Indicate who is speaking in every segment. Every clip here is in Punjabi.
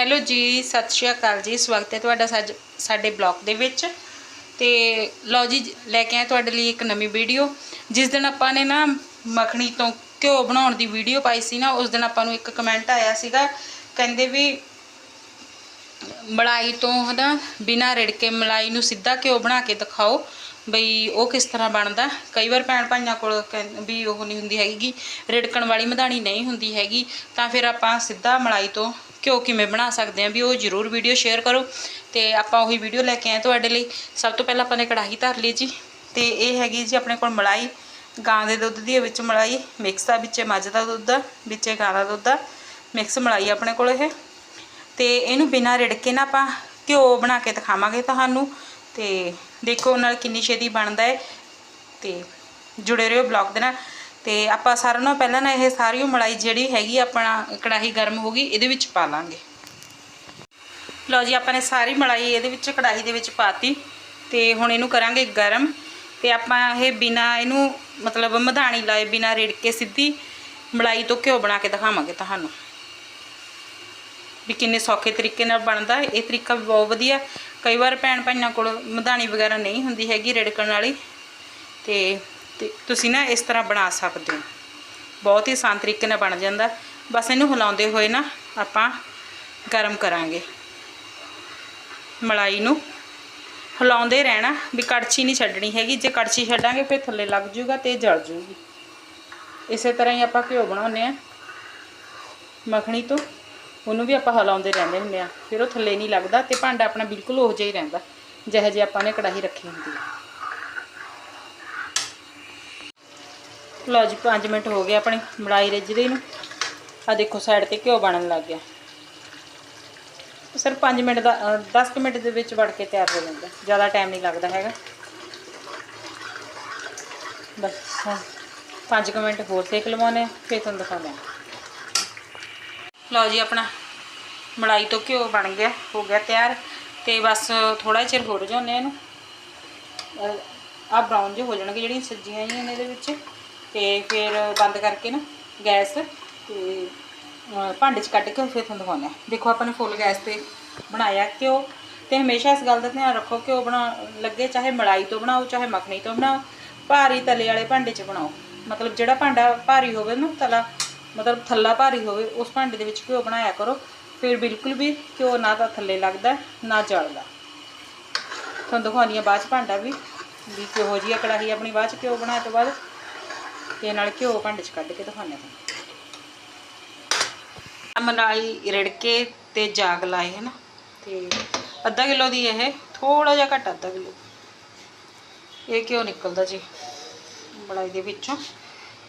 Speaker 1: ਹੈਲੋ ਜੀ, ਸਤਿ ਸ਼੍ਰੀ ਅਕਾਲ ਜੀ। ਸਵਾਗਤ ਹੈ ਤੁਹਾਡਾ ਸਾਜ- ਸਾਡੇ ਬਲੌਗ ਦੇ ਵਿੱਚ। ਤੇ ਲਓ ਜੀ, ਲੈ ਕੇ ਆਏ ਤੁਹਾਡੇ ਲਈ ਇੱਕ ਨਵੀਂ ਵੀਡੀਓ। ਜਿਸ ਦਿਨ ਆਪਾਂ ਨੇ ਨਾ ਮੱਖਣੀ ਤੋਂ ਘਿਓ ਬਣਾਉਣ ਦੀ ਵੀਡੀਓ ਪਾਈ ਸੀ ਨਾ, ਉਸ ਦਿਨ ਆਪਾਂ ਨੂੰ ਇੱਕ ਕਮੈਂਟ ਆਇਆ ਸੀਗਾ। ਕਹਿੰਦੇ ਵੀ ਮਲਾਈ ਤੋਂ ਹਨਾ, ਬਿਨਾਂ ਰਿੜਕੇ ਮਲਾਈ ਨੂੰ ਸਿੱਧਾ ਘਿਓ ਬਣਾ ਕੇ ਦਿਖਾਓ ਬਈ ਉਹ ਕਿਸ ਤਰ੍ਹਾਂ ਬਣਦਾ। ਕਈ ਵਾਰ ਭੈਣ ਭਾਈਆਂ ਕੋਲ ਕਹਿੰ- ਵੀ ਉਹ ਨਹੀਂ ਹੁੰਦੀ ਹੈਗੀ। ਰਿੜਕਣ ਵਾਲੀ ਮਧਾਣੀ ਨਹੀਂ ਹੁੰਦੀ ਹੈਗੀ। ਤਾਂ ਫਿਰ ਆਪਾਂ ਸਿੱਧਾ ਮਲਾਈ ਤੋਂ ਘਿਓ ਕਿਵੇਂ ਬਣਾ ਸਕਦੇ ਹਾਂ ਵੀ ਉਹ ਜ਼ਰੂਰ ਵੀਡੀਓ ਸ਼ੇਅਰ ਕਰੋ ਤੇ ਆਪਾਂ ਉਹੀ ਵੀਡੀਓ ਲੈ ਕੇ ਆਏ ਤੁਹਾਡੇ ਲਈ। ਸਭ ਤੋਂ ਪਹਿਲਾਂ ਆਪਾਂ ਨੇ ਕੜਾਹੀ ਧਰ ਲਈ ਜੀ ਤੇ ਇਹ ਹੈਗੀ ਜੀ ਆਪਣੇ ਕੋਲ ਮਲਾਈ। ਗਾਂ ਦੇ ਦੁੱਧ ਦੀ ਵਿੱਚ ਮਲਾਈ ਮਿਕਸ ਆ ਵਿੱਚੇ ਮੱਝ ਦਾ ਦੁੱਧ ਆ ਵਿੱਚੇ ਗਾਂ ਦਾ ਦੁੱਧ ਆ ਮਿਕਸ ਮਲਾਈ ਆਪਣੇ ਕੋਲ ਇਹ। ਤੇ ਇਹਨੂੰ ਬਿਨਾਂ ਰਿੜਕੇ ਨਾ ਆਪਾਂ ਘਿਓ ਬਣਾ ਕੇ ਦਿਖਾਵਾਂਗੇ ਤੁਹਾਨੂੰ। ਤੇ ਦੇਖੋ ਨਾਲ ਕਿੰਨੀ ਛੇਤੀ ਬਣਦਾ ਹੈ ਤੇ ਜੁੜੇ ਰਹੋ ਬਲੌਗ ਦੇ ਨਾਲ। ਤੇ ਆਪਾਂ ਸਾਰਿਆਂ ਨਾਲੋਂ ਪਹਿਲਾਂ ਨਾ ਇਹ ਸਾਰੀ ਓ ਮਲਾਈ ਜਿਹੜੀ ਹੈਗੀ ਆ, ਆਪਣਾ ਕੜਾਹੀ ਗਰਮ ਹੋ ਗਈ, ਇਹਦੇ ਵਿੱਚ ਪਾ ਲਾਂਗੇ ਲਓ ਜੀ, ਆਪਾਂ ਨੇ ਸਾਰੀ ਮਲਾਈ ਇਹਦੇ ਵਿੱਚ, ਕੜਾਹੀ ਦੇ ਵਿੱਚ ਪਾਤੀ ਤੇ ਹੁਣ ਇਹਨੂੰ ਕਰਾਂਗੇ ਗਰਮ ਤੇ ਆਪਾਂ ਇਹ ਬਿਨਾ ਇਹਨੂੰ ਮਤਲਬ ਮਧਾਣੀ ਲਾਏ, ਬਿਨਾ ਰਿੜਕੇ ਸਿੱਧੀ ਮਲਾਈ ਤੋਂ ਘਿਓ ਬਣਾ ਕੇ ਦਿਖਾਵਾਂਗੇ ਤੁਹਾਨੂੰ ਵੀ ਕਿੰਨੇ ਸੌਖੇ ਤਰੀਕੇ ਨਾਲ ਬਣਦਾ ਹੈ। ਇਹ ਤਰੀਕਾ ਵੀ ਬਹੁਤ ਵਧੀਆ ਕਈ ਵਾਰ ਭੈਣ ਭਾਈਆਂ ਕੋਲ ਮਧਾਣੀ ਵਗੈਰਾ ਨਹੀਂ ਹੁੰਦੀ ਹੈਗੀ ਰਿੜਕਣ ਵਾਲੀ ਤੇ ਤੇ ਤੁਸੀਂ ਨਾ ਇਸ ਤਰ੍ਹਾਂ ਬਣਾ ਸਕਦੇ ਹੋ। ਬਹੁਤ ਹੀ ਆਸਾਨ ਤਰੀਕੇ ਨਾਲ ਬਣ ਜਾਂਦਾ। ਬਸ ਇਹਨੂੰ ਹਿਲਾਉਂਦੇ ਹੋਏ ਨਾ ਆਪਾਂ ਗਰਮ ਕਰਾਂਗੇ। ਮਲਾਈ ਨੂੰ ਹਿਲਾਉਂਦੇ ਰਹਿਣਾ ਵੀ ਕੜਛੀ ਨਹੀਂ ਛੱਡਣੀ ਹੈਗੀ। ਜੇ ਕੜਛੀ ਛੱਡਾਂਗੇ ਫਿਰ ਥੱਲੇ ਲੱਗ ਜੂਗਾ ਤੇ ਜਲ ਜੂਗੀ। ਇਸੇ ਤਰ੍ਹਾਂ ਹੀ ਆਪਾਂ ਘਿਓ ਬਣਾਉਂਦੇ ਆ ਮੱਖਣੀ ਤੋਂ ਉਹਨੂੰ ਵੀ ਆਪਾਂ ਹਿਲਾਉਂਦੇ ਰਹਿੰਦੇ ਹੁੰਦੇ ਆ ਫਿਰ ਉਹ ਥੱਲੇ ਨਹੀਂ ਲੱਗਦਾ ਤੇ ਭਾਂਡਾ ਆਪਣਾ ਬਿਲਕੁਲ ਉਹ ਜਿਹਾ ਹੀ ਰਹਿੰਦਾ। ਜਿਹੋ ਜਿਹੀ ਆਪਾਂ ਨੇ ਕੜਾਹੀ ਰੱਖੀ ਹੁੰਦੀ ਹੈ। ਲਓ ਜੀ 5 ਮਿੰਟ ਹੋ ਗਏ ਆਪਣੀ ਮਲਾਈ ਰਿੱਝਦੀ ਨੂੰ। ਆ ਦੇਖੋ ਸਾਈਡ ਤੇ ਘਿਓ ਬਣਨ ਲੱਗ ਗਿਆ। ਸਿਰ 5 ਮਿੰਟ ਦਾ 10 ਮਿੰਟ ਦੇ ਵਿੱਚ ਵੜ ਕੇ ਤਿਆਰ ਹੋ ਜਾਂਦਾ। ਜ਼ਿਆਦਾ ਟਾਈਮ ਨਹੀਂ ਲੱਗਦਾ ਹੈਗਾ। ਬਸ 5 ਮਿੰਟ ਹੋਰ ਸੇਕ ਲਵਾਉਣੇ ਆ ਫਿਰ ਤੁਹਾਨੂੰ ਦਿਖਾਉਂਦੇ ਹਾਂ। ਲਓ ਜੀ, ਆਪਣਾ ਮਲਾਈ ਤੋਂ ਘਿਓ ਬਣ ਗਿਆ, ਹੋ ਗਿਆ ਤਿਆਰ। ਤੇ ਬਸ ਥੋੜਾ ਚਿਰ ਹੋਰ ਜਾਉਂਦੇ ਇਹਨੂੰ। ਆ ਬਰਾਊਨ ਜਿਹੇ ਹੋ ਜਾਣਗੇ ਜਿਹੜੀਆਂ ਸਬਜ਼ੀਆਂ ਆਈਆਂ ਨੇ ਇਹਦੇ ਵਿੱਚ। ਤੇ ਫਿਰ ਬੰਦ ਕਰਕੇ ਨਾ ਗੈਸ ਤੇ ਭਾਂਡੇ 'ਚ ਕੱਢ ਕੇ ਫਿਰ ਤੁਹਾਨੂੰ ਦਿਖਾਉਂਦੇ ਹਾਂ। ਦੇਖੋ ਆਪਾਂ ਨੇ ਫੁੱਲ ਗੈਸ ਤੇ ਬਣਾਇਆ ਘਿਓ ਤੇ ਹਮੇਸ਼ਾ ਇਸ ਗੱਲ ਦਾ ਧਿਆਨ ਰੱਖੋ ਕਿ ਉਹ ਬਣਾ ਲੱਗੇ ਚਾਹੇ ਮਲਾਈ ਤੋਂ ਬਣਾਓ, ਚਾਹੇ ਮੱਖਣੀ ਤੋਂ ਬਣਾਓ, ਭਾਰੀ ਤਲੇ ਵਾਲੇ ਭਾਂਡੇ 'ਚ ਬਣਾਓ। ਮਤਲਬ ਜਿਹੜਾ ਭਾਂਡਾ ਭਾਰੀ ਹੋਵੇ ਨਾ ਤਲਾ, ਮਤਲਬ ਥੱਲਾ ਭਾਰੀ ਹੋਵੇ, ਉਸ ਭਾਂਡੇ ਦੇ ਵਿੱਚ ਘਿਓ ਬਣਾਇਆ ਕਰੋ। ਫਿਰ ਬਿਲਕੁਲ ਵੀ ਘਿਓ ਨਾ ਤਾਂ ਥੱਲੇ ਲੱਗਦਾ, ਨਾ ਜਲਦਾ। ਤੁਹਾਨੂੰ ਦਿਖਾਉਂਦੀ ਹਾਂ ਬਾਅਦ 'ਚ ਭਾਂਡਾ ਵੀ ਵੀ ਕਿਹੋ ਜਿਹੀ ਕੜਾਹੀ ਆਪਣੀ ਬਾਅਦ 'ਚ ਘਿਓ ਬਣਾਇਆ ਤੋਂ ਬਾਅਦ। ਤੇ ਨਾਲ ਘਿਓ ਭਾਂਡੇ 'ਚ ਕੱਢ ਕੇ ਦਿਖਾਉਂਦੇ ਹਾਂ। ਮਲਾਈ ਰਿੜਕੇ ਤੇ ਜਾਗ ਲਾਏ ਹੈ ਨਾ ਤੇ ਅੱਧਾ ਕਿਲੋ ਦੀ ਇਹ ਥੋੜਾ ਜਿਹਾ ਘੱਟ ਅੱਧਾ ਕਿਲੋ। ਇਹ ਘਿਓ ਨਿਕਲਦਾ ਜੀ ਮਲਾਈ ਦੇ ਵਿੱਚੋਂ।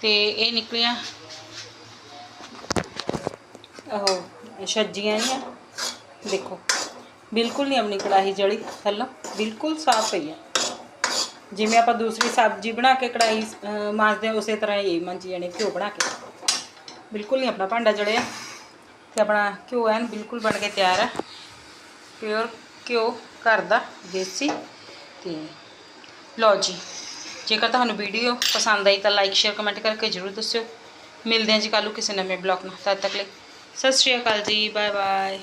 Speaker 1: ਤੇ ਇਹ ਨਿਕਲੀਆਂ ਉਹ ਛੱਜੀਆਂ ਜੀਆਂ ਦੇਖੋ ਬਿਲਕੁਲ ਨਹੀਂ ਆਪਣੀ ਕੜਾਹੀ ਜਲੀ ਥੱਲੋਂ ਬਿਲਕੁਲ ਸਾਫ਼ ਪਈ ਆ। ਜਿਵੇਂ ਆਪਾਂ ਦੂਸਰੀ ਸਬਜ਼ੀ ਬਣਾ ਕੇ ਕੜਾਹੀ ਅਹ, ਮਾਂਜਦੇ ਹਾਂ ਉਸੇ ਤਰ੍ਹਾਂ ਹੀ ਮਾਂਜੀ ਜਾਣੀ ਘਿਓ ਬਣਾ ਕੇ ਬਿਲਕੁਲ ਨਹੀਂ ਆਪਣਾ ਭਾਂਡਾ ਜਲਿਆ ਤੇ ਆਪਣਾ ਘਿਓ ਐਨ ਬਿਲਕੁਲ ਬਣ ਕੇ ਤਿਆਰ ਹੈ ਪਿਓਰ ਘਿਓ ਘਰ ਦਾ ਦੇਸੀ ਤੇ ਲਓ ਜੀ ਜੇਕਰ ਤੁਹਾਨੂੰ ਵੀਡੀਓ ਪਸੰਦ ਆਈ ਤਾਂ ਲਾਈਕ ਸ਼ੇਅਰ ਕਮੈਂਟ ਕਰਕੇ ਜਰੂਰ ਦੱਸਿਓ ਮਿਲਦੇ ਹਾਂ ਜੀ ਕੱਲ੍ਹ ਨੂੰ ਕਿਸੇ ਨਵੇਂ ਬਲੌਗ ਨਾਲ ਤਦ ਤੱਕ ਲਈ ਸਤਿ ਸ਼੍ਰੀ ਅਕਾਲ ਜੀ ਬਾਏ ਬਾਏ